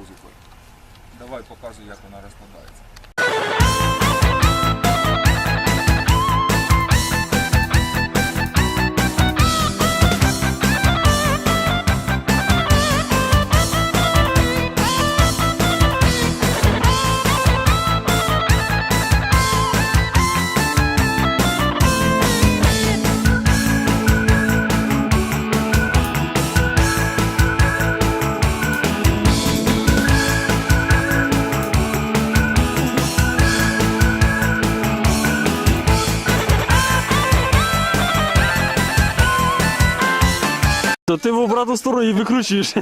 узиколь. Давай показуй, как она распадается. То ти в обратну сторону і викручуєш.